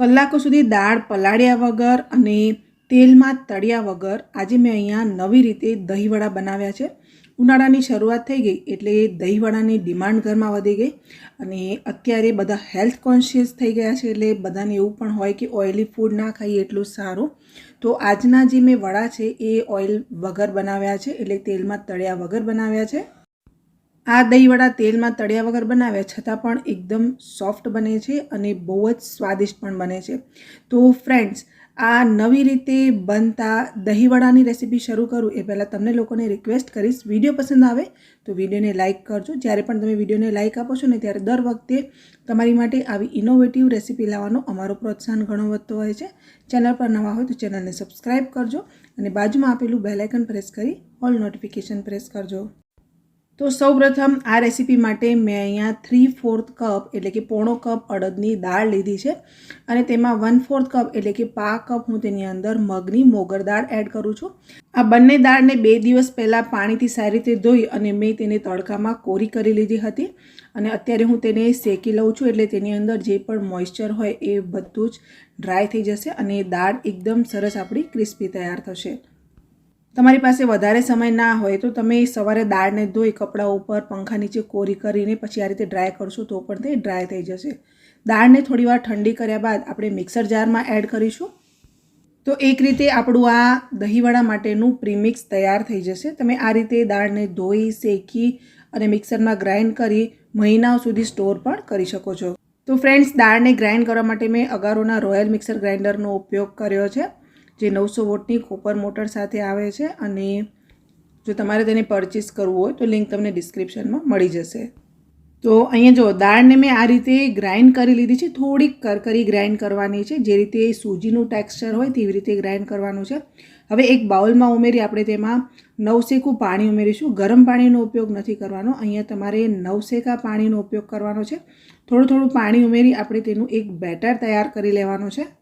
કલાકો સુધી દાળ પલાળ્યા વગર અને તેલમાં તળ્યા વગર આજે મેં અહીંયા નવી રીતે દહીંવડા બનાવ્યા છે. ઉનાળાની શરૂઆત થઈ ગઈ એટલે દહીંવડાની ડિમાન્ડ ઘરમાં વધી ગઈ અને અત્યારે બધા હેલ્થ કોન્શિયસ થઈ ગયા છે એટલે બધાને એવું પણ હોય કે ઓઇલી ફૂડ ના ખાઈએ એટલું સારું. તો આજના જે મેં વડા છે એ ઓઇલ વગર બનાવ્યા છે એટલે તેલમાં તળ્યા વગર બનાવ્યા છે. આ દહીંવડા તેલમાં તળ્યા વગર બનાવ્યા છતાં પણ એકદમ સોફ્ટ બને છે અને બહુ જ સ્વાદિષ્ટ પણ બને છે. તો ફ્રેન્ડ્સ આ નવી રીતે બનતા દહીંવડાની રેસીપી શરૂ કરું એ પહેલાં તમને લોકોને રિક્વેસ્ટ કરીશ. વીડિયો પસંદ આવે તો વિડીયોને લાઇક કરજો. જ્યારે પણ તમે વિડીયોને લાઇક આપો છો ને ત્યારે દર વખતે તમારી માટે આવી ઇનોવેટિવ રેસીપી લાવવાનો અમારો પ્રોત્સાહન ઘણો વધતો હોય છે. ચેનલ પર નવા હોય તો ચેનલને સબસ્ક્રાઈબ કરજો અને બાજુમાં આપેલું બેલાઇકન પ્રેસ કરી ઓલ નોટિફિકેશન પ્રેસ કરજો. તો સૌપ્રથમ આ રેસીપી માટે મેં અહીંયા થ્રી ફોર્થ કપ એટલે કે પોણો કપ અડદની દાળ લીધી છે અને તેમાં વન ફોર્થ કપ એટલે કે પા કપ હું તેની અંદર મગની મોગર દાળ એડ કરું છું. આ બંને દાળને બે દિવસ પહેલાં પાણીથી સારી રીતે ધોઈ અને મેં તેને તડકામાં કોરી કરી લીધી હતી અને અત્યારે હું તેને શેકી લઉં છું એટલે તેની અંદર જે પણ મોઇશ્ચર હોય એ બધું જ ડ્રાય થઈ જશે અને દાળ એકદમ સરસ આપણી ક્રિસ્પી તૈયાર થશે. તમારી પાસે વધારે સમય ના હોય તો તમે સવારે દાળને ધોઈ, કપડાં ઉપર, પંખા નીચે કોરી કરીને પછી આ રીતે ડ્રાય કરશો તો પણ તે ડ્રાય થઈ જશે. દાળને થોડીવાર ઠંડી કર્યા બાદ આપણે મિક્સર જારમાં એડ કરીશું. તો એક રીતે આપણું આ દહીંવડા માટેનું પ્રીમિક્સ તૈયાર થઈ જશે. તમે આ રીતે દાળને ધોઈ, શેકી અને મિક્સરમાં ગ્રાઇન્ડ કરી મહિનાઓ સુધી સ્ટોર પણ કરી શકો છો. તો ફ્રેન્ડ્સ દાળને ગ્રાઇન્ડ કરવા માટે મેં અગારોના રોયલ મિક્સર ગ્રાઇન્ડરનો ઉપયોગ કર્યો છે. જે નવસો વોટની કોપર મોટર સાથે આવે છે અને જો તમારે તેને પરચેસ કરવું હોય તો લિંક તમને ડિસ્ક્રિપ્શનમાં મળી જશે. તો અહીંયા જો દાળને મેં આ રીતે ગ્રાઇન્ડ કરી લીધી છે, થોડીક કરકરી ગ્રાઇન્ડ કરવાની છે, જે રીતે સૂજીનું ટેક્સચર હોય તેવી રીતે ગ્રાઇન્ડ કરવાનું છે. હવે એક બાઉલમાં ઉમેરી આપણે તેમાં નવસેકું પાણી ઉમેરીશું. ગરમ પાણીનો ઉપયોગ નથી કરવાનો. અહીંયા તમારે નવસેકા પાણીનો ઉપયોગ કરવાનો છે. થોડું થોડું પાણી ઉમેરી આપણે તેનું એક બેટર તૈયાર કરી લેવાનું છે.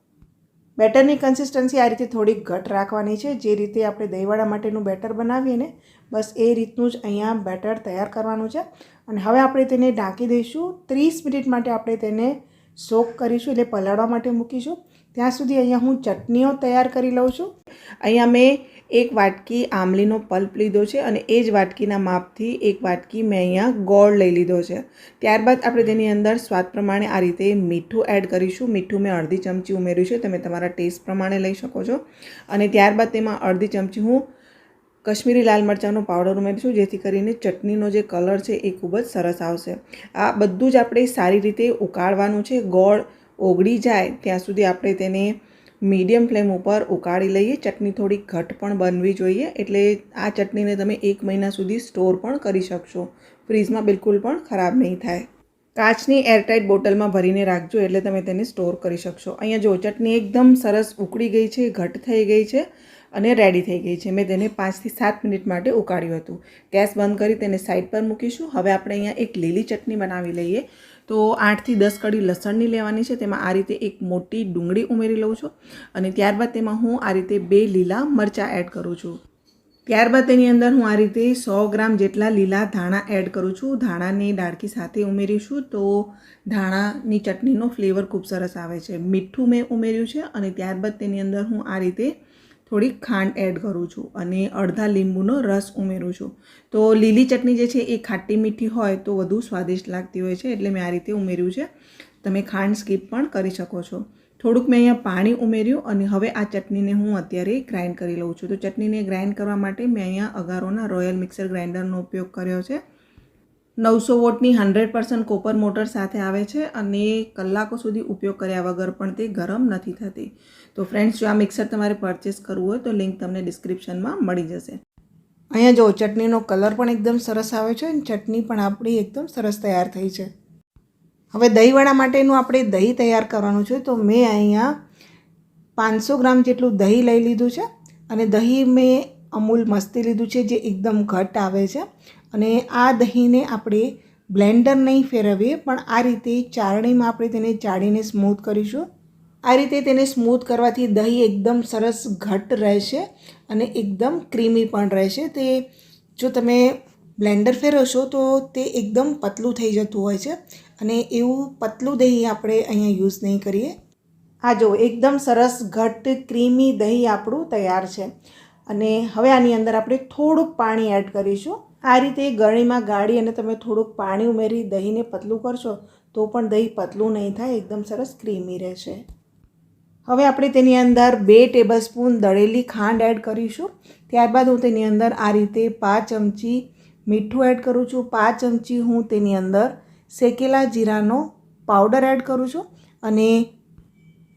બેટરની કન્સિસ્ટન્સી આ રીતે થોડીક ઘટ રાખવાની છે. જે રીતે આપણે દહીંવાળા માટેનું બેટર બનાવીએ ને, બસ એ રીતનું જ અહીંયા બેટર તૈયાર કરવાનું છે. અને હવે આપણે તેને ઢાંકી દઈશું. ત્રીસ મિનિટ માટે આપણે તેને સોક કરીશું એટલે પલાળવા માટે મૂકીશું. ત્યાં સુધી અહીંયા હું ચટણીઓ તૈયાર કરી લઉં છું. અહીંયા મેં એક વાટકી આમલીનો પલ્પ લીધો છે અને એ જ વાટકીના માપથી એક વાટકી મેં અહીંયા ગોળ લઈ લીધો છે. ત્યારબાદ આપણે તેની અંદર સ્વાદ પ્રમાણે આ રીતે મીઠું એડ કરીશું. મીઠું મેં અડધી ચમચી ઉમેર્યું છે. તમે તમારા ટેસ્ટ પ્રમાણે લઈ શકો છો. અને ત્યારબાદ તેમાં અડધી ચમચી હું કશ્મીરી લાલ મરચાંનો પાવડર ઉમેરીશું, જેથી કરીને ચટણીનો જે કલર છે એ ખૂબ જ સરસ આવશે. આ બધું જ આપણે સારી રીતે ઉકાળવાનું છે. ગોળ ઓગળી જાય ત્યાં સુધી આપણે તેને મીડિયમ ફ્લેમ ઉપર ઉકાળી લઈએ. ચટણી થોડી ઘટ પણ બનવી જોઈએ. એટલે આ ચટણીને તમે એક મહિના સુધી સ્ટોર પણ કરી શકશો. ફ્રીજમાં બિલકુલ પણ ખરાબ નહીં થાય. કાચની એરટાઇટ બોટલમાં ભરીને રાખજો એટલે તમે તેને સ્ટોર કરી શકશો. અહીંયા જો ચટણી એકદમ સરસ ઉકળી ગઈ છે, ઘટ થઈ ગઈ છે અને રેડી થઈ ગઈ છે. મેં તેને પાંચથી સાત મિનિટ માટે ઉકાળ્યું હતું. ગેસ બંધ કરી તેને સાઈડ પર મૂકીશું. હવે આપણે અહીંયા એક લીલી ચટણી બનાવી લઈએ. તો આઠથી દસ કડી લસણની લેવાની છે. તેમાં આ રીતે એક મોટી ડુંગળી ઉમેરી લઉં છું. અને ત્યારબાદ તેમાં હું આ રીતે બે લીલા મરચાં એડ કરું છું. ત્યારબાદ તેની અંદર હું આ રીતે સો ગ્રામ જેટલા લીલા ધાણા એડ કરું છું. ધાણાની ડાળકી સાથે ઉમેરીશું તો ધાણાની ચટણીનો ફ્લેવર ખૂબ સરસ આવે છે. મીઠું મેં ઉમેર્યું છે અને ત્યારબાદ તેની અંદર હું આ રીતે થોડીક ખાંડ એડ કરું છું અને અડધા લીંબુનો રસ ઉમેરું છું. તો લીલી ચટણી જે છે એ ખાટી મીઠી હોય તો વધુ સ્વાદિષ્ટ લાગતી હોય છે એટલે મેં આ રીતે ઉમેર્યું છે. તમે ખાંડ સ્કીપ પણ કરી શકો છો. થોડુંક મેં અહીંયા પાણી ઉમેર્યું અને હવે આ ચટણીને હું અત્યારે ગ્રાઇન્ડ કરી લઉં છું. તો ચટણીને ગ્રાઇન્ડ કરવા માટે મેં અહીંયા અગારોના રોયલ મિક્સર ગ્રાઇન્ડરનો ઉપયોગ કર્યો છે. નવસો વોટની હંડ્રેડ પર્સન્ટ કોપર મોટર સાથે આવે છે અને કલાકો સુધી ઉપયોગ કર્યા વગર પણ તે ગરમ નથી થતી. તો ફ્રેન્ડ્સ જો આ મિક્સર તમારે પરચેસ કરવું હોય તો લિંક તમને ડિસ્ક્રિપ્શનમાં મળી જશે. અહીંયા જો ચટણીનો કલર પણ એકદમ સરસ આવે છે અને ચટણી પણ આપણી એકદમ સરસ તૈયાર થઈ છે. હવે દહીંવડા માટેનું આપણે દહીં તૈયાર કરવાનું છે તો મેં અહીંયા પાંચસો ગ્રામ જેટલું દહીં લઈ લીધું છે અને દહીં મેં અમૂલ મસ્તી લીધું છે જે એકદમ ઘટ આવે છે. અને આ દહીંને આપણે બ્લેન્ડર નહીં ફેરવીએ, પણ આ રીતે ચારણીમાં આપણે તેને ચાળીને સ્મૂથ કરીશું. આ રીતે તેને સ્મૂથ કરવાથી દહીં એકદમ સરસ ઘટ રહેશે અને એકદમ ક્રીમી પણ રહેશે. તે જો તમે બ્લેન્ડર ફેરવશો તો તે એકદમ પતલું થઈ જતું હોય છે અને એવું પતલું દહીં આપણે અહીંયા યુઝ નહીં કરીએ. આ જો એકદમ સરસ ઘટ ક્રીમી દહીં આપણું તૈયાર છે. અને હવે આની અંદર આપણે થોડુંક પાણી એડ કરીશું. આ રીતે ગળણીમાં ગાળી અને તમે થોડુંક પાણી ઉમેરી દહીંને પતલું કરશો, તો પણ દહીં પતલું નહીં થાય, એકદમ સરસ ક્રીમી રહેશે. હવે આપણે તેની અંદર બે ટેબલ સ્પૂન દળેલી ખાંડ એડ કરીશું. ત્યારબાદ હું તેની અંદર આ રીતે પાંચ ચમચી મીઠું એડ કરું છું. પાંચ ચમચી હું તેની અંદર શેકેલા જીરાનો પાવડર એડ કરું છું. અને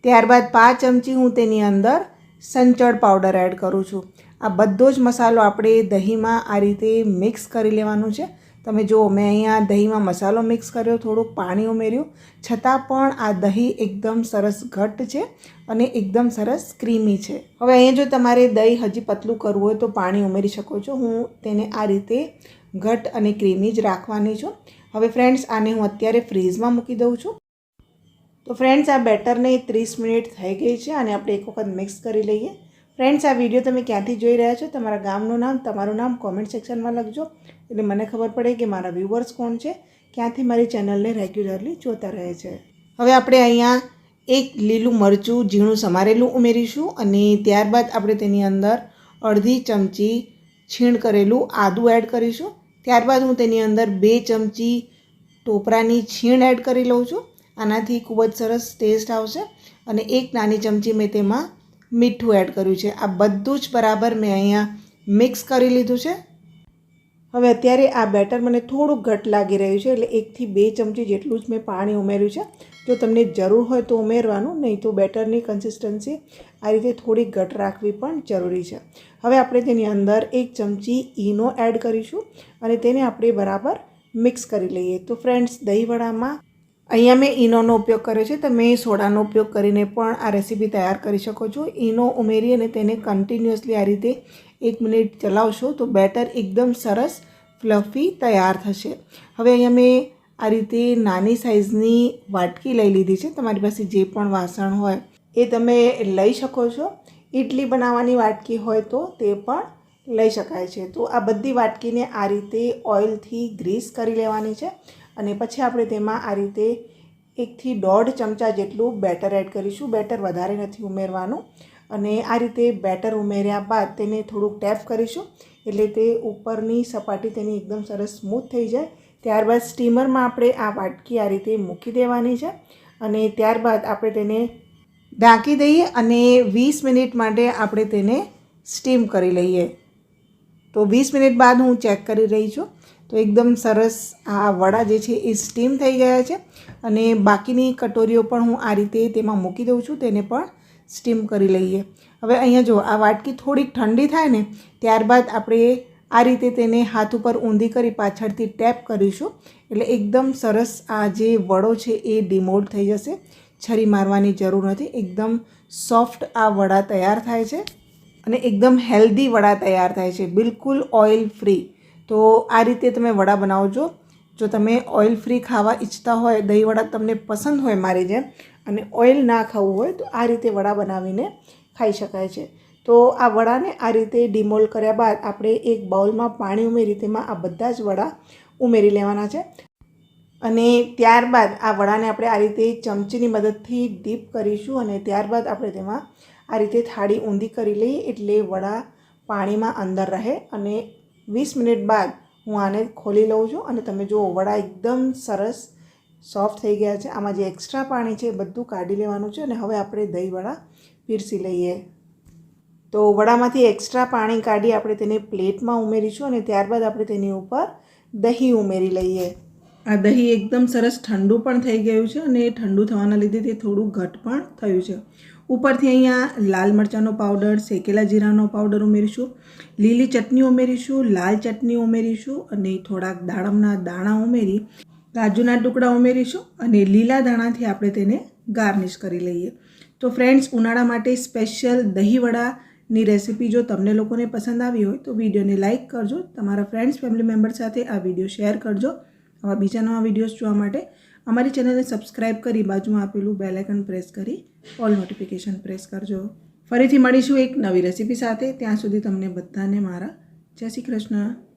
ત્યારબાદ પાંચ ચમચી હું તેની અંદર સંચળ પાવડર એડ કરું છું. આ બધો જ મસાલો આપણે દહીંમાં આ રીતે મિક્સ કરી લેવાનું છે. તમે જુઓ, મેં અહીંયા દહીંમાં મસાલો મિક્સ કર્યો થોડું પાણી ઉમેર્યું. છતાં પણ આ દહીં એકદમ સરસ ઘટ્ટ છે અને એકદમ સરસ ક્રીમી છે. હવે અહીંયા જો તમારે દહીં હજી પતલું કરવું હોય તો પાણી ઉમેરી શકો છો. હું તેને આ રીતે ઘટ્ટ અને ક્રીમી જ રાખવાની છું. હવે ફ્રેન્ડ્સ આને હું અત્યારે ફ્રીઝમાં મૂકી દઉં છું. તો ફ્રેન્ડ્સ આ બેટરને ત્રીસ મિનિટ થઈ ગઈ છે અને આપણે એક વખત મિક્સ કરી લઈએ. ફ્રેન્ડ્સ આ વીડિયો તમે ક્યાંથી જોઈ રહ્યા છો? તમારા ગામનું નામ, તમારું નામ કોમેન્ટ સેક્શનમાં લખજો. એટલે મને ખબર પડે કે મારા વ્યૂવર્સ કોણ છે. ક્યાંથી મારી ચેનલને રેગ્યુલરલી જોતા રહે છે. હવે આપણે અહીંયા એક લીલું મરચું, ઝીણું સમારેલું ઉમેરીશું અને ત્યારબાદ આપણે તેની અંદર અડધી ચમચી છીણ કરેલું આદું એડ કરીશું. ત્યારબાદ હું તેની અંદર બે ચમચી ટોપરાની છીણ એડ કરી લઉં છું. આનાથી ખૂબ જ સરસ ટેસ્ટ આવશે. અને એક નાની ચમચી મેં તેમાં મીઠું એડ કર્યું છે. આ બધું જ બરાબર મેં અહીંયા મિક્સ કરી લીધું છે. હવે અત્યારે આ બેટર મને થોડુંક ઘટ લાગી રહ્યું છે, એટલે એકથી બે ચમચી જેટલું જ મેં પાણી ઉમેર્યું છે. જો તમને જરૂર હોય તો ઉમેરવાનું, નહીં તો બેટરની કન્સિસ્ટન્સી આ રીતે થોડી ઘટ રાખવી પણ જરૂરી છે. હવે આપણે તેની અંદર એક ચમચી ઈનો એડ કરીશું અને તેને આપણે બરાબર મિક્સ કરી લઈએ. તો ફ્રેન્ડ્સ દહીંવડામાં અહીંયા મેં ઈનોનો ઉપયોગ કર્યો છે. તમે સોડાનો ઉપયોગ કરીને પણ આ રેસીપી તૈયાર કરી શકો છો. ઈનો ઉમેરી અને તેને કન્ટિન્યુઅસલી આ રીતે એક મિનિટ ચલાવશો તો બેટર એકદમ સરસ, ફ્લફી તૈયાર થશે. હવે અહીંયા મેં આ રીતે નાની સાઇઝની વાટકી લઈ લીધી છે. તમારી પાસે જે પણ વાસણ હોય એ તમે લઈ શકો છો. ઇડલી બનાવવાની વાટકી હોય તો તે પણ લઈ શકાય છે. તો આ બધી વાટકીને આ રીતે ઓઇલથી ગ્રીસ કરી લેવાની છે. અને પછી આપણે તેમાં આ રીતે એકથી દોઢ ચમચા જેટલું બેટર એડ કરીશું. બેટર વધારે નથી ઉમેરવાનું. અને આ રીતે બેટર ઉમેર્યા બાદ તેને થોડુંક ટેપ કરીશું. એટલે તે ઉપરની સપાટી તેની એકદમ સરસ સ્મૂથ થઈ જાય. ત્યારબાદ સ્ટીમરમાં આપણે આ વાટકી આ રીતે મૂકી દેવાની છે. અને ત્યારબાદ આપણે તેને ઢાંકી દઈએ અને વીસ મિનિટ માટે આપણે તેને સ્ટીમ કરી લઈએ. તો વીસ મિનિટ બાદ હું ચેક કરી રહી છું. તો એકદમ સરસ આ વડા જે છે એ સ્ટીમ થઈ ગયા છે અને બાકીની કટોરીઓ પણ હું આ રીતે તેમાં મૂકી દઉં છું, તેને પણ સ્ટીમ કરી લઈએ. હવે અહીંયા જો આ વાટકી થોડીક ઠંડી થાય ને, ત્યારબાદ આપણે આ રીતે તેને હાથ ઉપર ઊંધી કરી પાછળથી ટેપ કરીશું. એટલે એકદમ સરસ આ જે વડો છે એ ડિમોલ્ડ થઈ જશે. છરી મારવાની જરૂર નથી. એકદમ સોફ્ટ આ વડા તૈયાર થાય છે અને એકદમ હેલ્ધી વડા તૈયાર થાય છે. બિલકુલ ઓઇલ ફ્રી તો આ રીતે તમે વડા બનાવજો. જો તમે ઓઇલ ફ્રી ખાવા ઈચ્છતા હોય, દહીં વડા તમને પસંદ હોય મારી જેમ, અને ઓઇલ ના ખાવું હોય, તો આ રીતે વડા બનાવીને ખાઈ શકાય છે. તો આ વડાને આ રીતે ડિમોલ કર્યા બાદ આપણે એક બાઉલમાં પાણી ઉમેરી તેમાં આ બધા જ વડા ઉમેરી લેવાના છે. અને ત્યારબાદ આ વડાને આપણે આ રીતે ચમચીની મદદથી ડીપ કરીશું અને ત્યારબાદ આપણે તેમાં આ રીતે થાળી ઊંધી કરી લઈએ એટલે વડા પાણીમાં અંદર રહે અને વીસ મિનિટ બાદ હું આને ખોલી લઉં છું અને તમે જુઓ, વડા એકદમ સરસ સોફ્ટ થઈ ગયા છે. આમાં જે એક્સ્ટ્રા પાણી છે એ બધું કાઢી લેવાનું છે અને હવે આપણે દહીં વડા પીરસી લઈએ. તો વડામાંથી એક્સ્ટ્રા પાણી કાઢી આપણે તેને પ્લેટમાં ઉમેરીશું અને ત્યારબાદ આપણે તેની ઉપર દહીં ઉમેરી લઈએ. આ દહીં એકદમ સરસ ઠંડુ પણ થઈ ગયું છે અને એ ઠંડુ થવાના લીધે તે થોડું ઘટ પણ થયું છે. ઉપરથી અહીંયા લાલ મરચાંનો પાવડર શેકેલા જીરાનો પાવડર ઉમેરીશું, લીલી ચટણી ઉમેરીશું, લાલ ચટણી ઉમેરીશું અને થોડાક દાડમના દાણા ઉમેરી, કાજુના ટુકડા ઉમેરીશું અને લીલા દાણાથી આપણે તેને ગાર્નિશ કરી લઈએ. તો ફ્રેન્ડ્સ ઉનાળા માટે સ્પેશિયલ દહીંવડાની રેસીપી જો તમને લોકોને પસંદ આવી હોય તો વિડીયોને લાઇક કરજો, તમારા ફ્રેન્ડ્સ ફેમિલી મેમ્બર સાથે આ વીડિયો શેર કરજો, આવા બીજા નવા વિડીયોઝ જોવા માટે અમારી ચેનલને સબસ્ક્રાઈબ કરી બાજુમાં આપેલું બેલ પ્રેસ કરી ઓલ નોટિફિકેશન પ્રેસ કરજો. ફરીથી મળીશું એક નવી રેસીપી સાથે. ત્યાં સુધી તમને બધાને મારા જય શ્રી કૃષ્ણ.